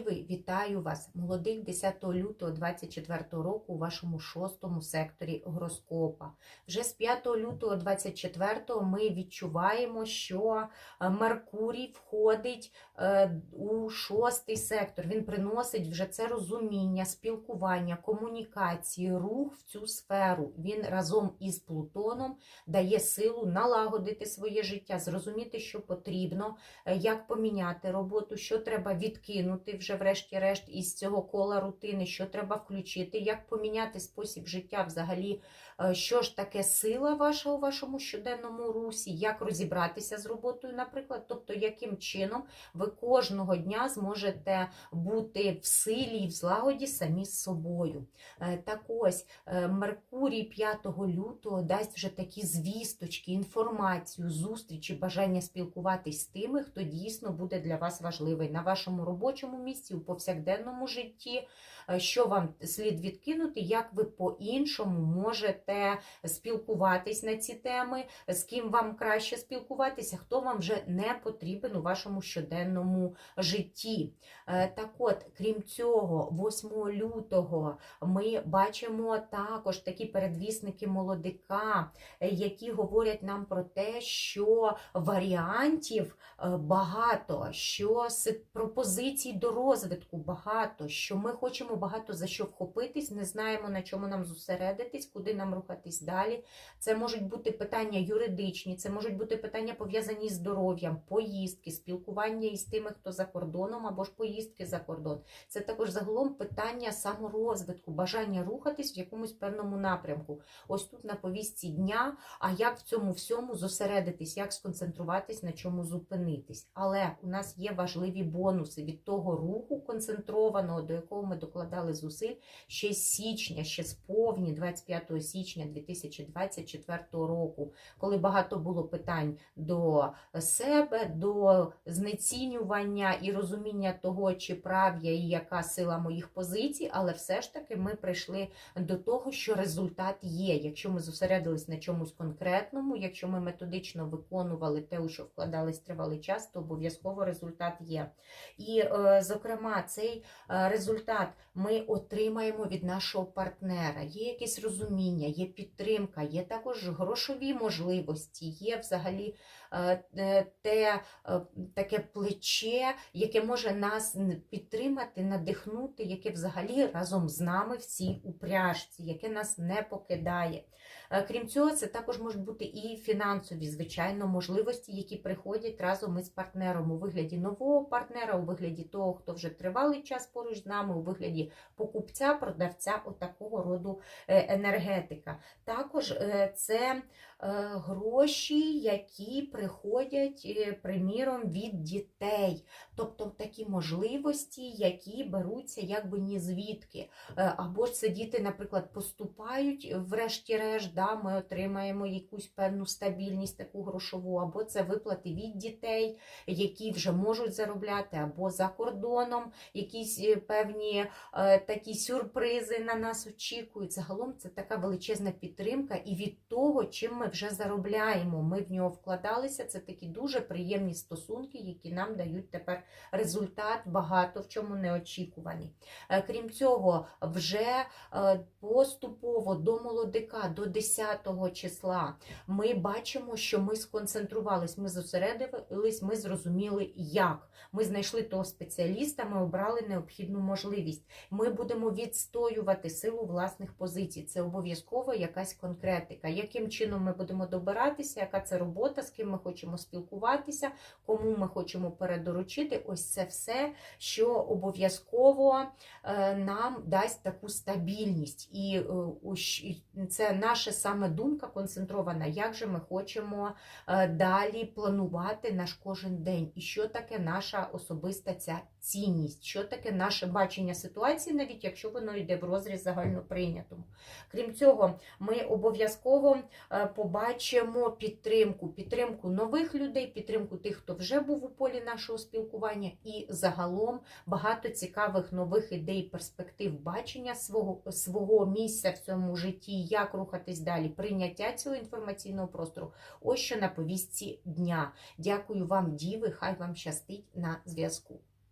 Діви, вітаю вас, молодих 10 лютого 24 року у вашому шостому секторі гороскопа. Вже з 5 лютого 24 ми відчуваємо, що е, Меркурій входить е, у шостий сектор. Він приносить вже це розуміння, спілкування, комунікації, рух в цю сферу. Він разом із Плутоном дає силу налагодити своє життя, зрозуміти, що потрібно, е, як поміняти роботу, що треба відкинути вже, врешті-решт, із цього кола рутини, що треба включити, як поміняти спосіб життя взагалі, е, що ж таке сила ваша у вашому щоденному русі, як розібратися з роботою, наприклад, тобто, яким чином ви кожного дня зможете бути в силі і в злагоді самі з собою. Е, Так ось, е, Меркурій 5 лютого дасть вже такі звісточки, інформацію, зустрічі, бажання спілкуватись з тими, хто дійсно буде для вас важливий на вашому робочому місці, у повсякденному житті, е, що вам слід відкинути, як ви по-іншому можете спілкуватись на ці теми, з ким вам краще спілкуватися, хто вам вже не потрібен у вашому щоденному житті. Е, Так от, крім цього, 8 лютого ми бачимо також такі передвісники молодика, е, які говорять нам про те, що варіантів багато, що пропозицій до розвитку багато, що ми хочемо багато за що вхопитись, не знаємо на чому нам зосередитись, куди нам рухатись далі. Це можуть бути питання юридичні, це можуть бути питання пов'язані з здоров'ям, поїздки, спілкування із тими, хто за кордоном, або ж поїздки за кордон. Це також загалом питання саморозвитку, бажання рухатись в якомусь певному напрямку. Ось тут на повістці дня, а як в цьому всьому зосередитись, як сконцентруватись, на чому зупинитись. Але у нас є важливі бонуси від того руху концентрованого, до якого ми докладали зусиль ще з січня, ще з повні 25 січня 2024 року, коли багато було питань до себе, до знецінювання і розуміння того, чи прав я і яка сила моїх позицій, але все ж таки ми прийшли до того, що результат є. Якщо ми зосередились на чомусь конкретному, якщо ми методично виконували те, у що вкладались тривалий час, то обов'язково результат є. І, е, зокрема, цей е, результат ми отримаємо від нашого партнера. Є якесь розуміння, є підтримка, є також грошові можливості, є взагалі е, е, те таке плече, яке може нас підтримати, надихнути, яке взагалі разом з нами в цій упряжці, яке нас не покидає. Крім цього, це також можуть бути і фінансові, звичайно, можливості, які приходять разом із партнером у вигляді нового партнера, у вигляді того, хто вже тривалий час поруч з нами, у вигляді покупця, продавця, отакого роду е, енергетика. Також е, це гроші, які приходять, е, приміром, від дітей, тобто такі можливості, які беруться якби ні звідки. Е, Або ж це діти, наприклад, поступають, врешті-решт, да, ми отримаємо якусь певну стабільність, таку грошову, або це виплати від дітей, які вже можуть заробляти, або за кордоном якісь е, певні е, такі сюрпризи на нас очікують. Загалом це така величезна підтримка, і від того, чим ми вже заробляємо, ми в нього вкладалися. Це такі дуже приємні стосунки, які нам дають тепер результат багато в чому неочікуваний. Е, Крім цього, вже е, поступово до молодика, до 10 числа, ми бачимо, що ми сконцентрувались, ми зосередились, ми зрозуміли, як. Ми знайшли того спеціаліста, ми обрали необхідну можливість. Ми будемо відстоювати силу власних позицій. Це обов'язково якась конкретика. Яким чином ми будемо добиратися, яка це робота, з ким ми хочемо спілкуватися, кому ми хочемо передоручити. Ось це все, що обов'язково е, нам дасть таку стабільність. І е, і це наша саме думка концентрована, як же ми хочемо е, далі планувати наш кожен день, і що таке наша особиста ця цінність, що таке наше бачення ситуації, навіть якщо воно йде в розріз загальноприйнятому. Крім цього, ми обов'язково е, побачимо підтримку, підтримку нових людей, підтримку тих, хто вже був у полі нашого спілкування, і загалом багато цікавих нових ідей, перспектив бачення свого, свого місця в цьому житті, як рухатись далі, прийняття цього інформаційного простору. Ось що на повістці дня. Дякую вам, діви, хай вам щастить на зв'язку.